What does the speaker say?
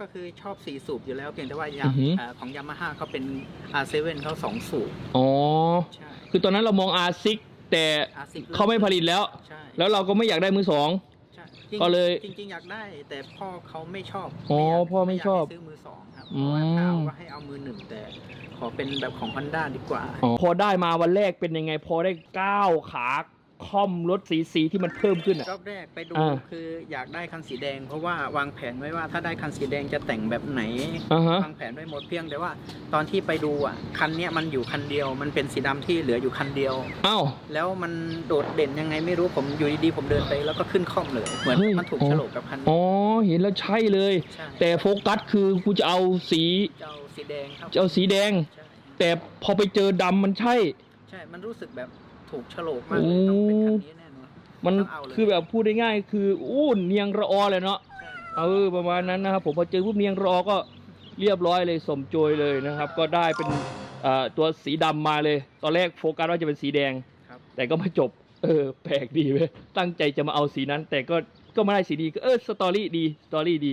ก็คือชอบสีสูบอยู่แล้วเพียงแต่ว่ายาอือหือเอ่อของยามาฮ่าเขาเป็น R7 เขาสองสูบอ๋อ ใช่คือตอนนั้นเรามองอาซิกแต่ R10 เขาไม่ผลิตแล้ว ใช่แล้วเราก็ไม่อยากได้มือสอง ใช่จริงก็เลยจริง ๆ อยากได้ แต่พ่อเขาไม่ชอบอ๋ออยากพ่อไม่ชอบยากให้ซื้อมือสองครับอืเพมราะว่าถ้าเอาก็ให้เอามือหนึ่งแต่ขอเป็นแบบของ Honda ดีกว่าอ๋อพอได้มาวันแรกเป็นยังไง พอได้ก้าวขา ค่อมรถสีสีที่มันเพิ่มขึ้นอะ รอบแรกไปดูอ่า คืออยากได้คันสีแดง เพราะว่าวางแผนไว้ว่าถ้าได้คันสีแดงจะแต่งแบบไหนอ่าฮะ วางแผนไว้หมดเพียงแต่ว่าตอนที่ไปดูอะคันเนี้ยมันอยู่คันเดียว มันเป็นสีดำที่เหลืออยู่คันเดียวอ้าวแล้วมันโดดเด่นยังไงไม่รู้ผมอยู่ดีๆผมเดินไป แล้วก็ขึ้นคล่อมเลย เหมือนเฮ้ย มันถูกอ๋อโฉลกกับคันอ๋นี้อเห็นแล้วใช่เลย ใช่แต่โฟกัสคือกูจะเอาสีเจ้าสีแดงครับจะเอาสีแดง ใช่แต่พอไปเจอดำมันใช่ ใช่มันรู้สึกแบบ ถูกโฉลกมากเลยต้องเป็นคันนี้แน่นอนมันต้องเอาเลยคือแบบพูดได้ง่ายๆคืออู้เนียงระออเลยเนาะใช่เออประมาณนั้นนะครับผมพอเจอปุ๊บเนียงรอก็เรียบร้อยเลยสมโจยเลยนะครับ ก็ได้เป็นเอ่อตัวสีดำมาเลย ตอนแรกโฟกัสว่าจะเป็นสีแดง ครับ แต่ก็ไม่จบ เออ แปลกดีเว้ยตั้งใจจะมาเอาสีนั้น แต่ก็ก็ไม่ได้สีดีก็เออสตอรี่ดีสตอรี่ดี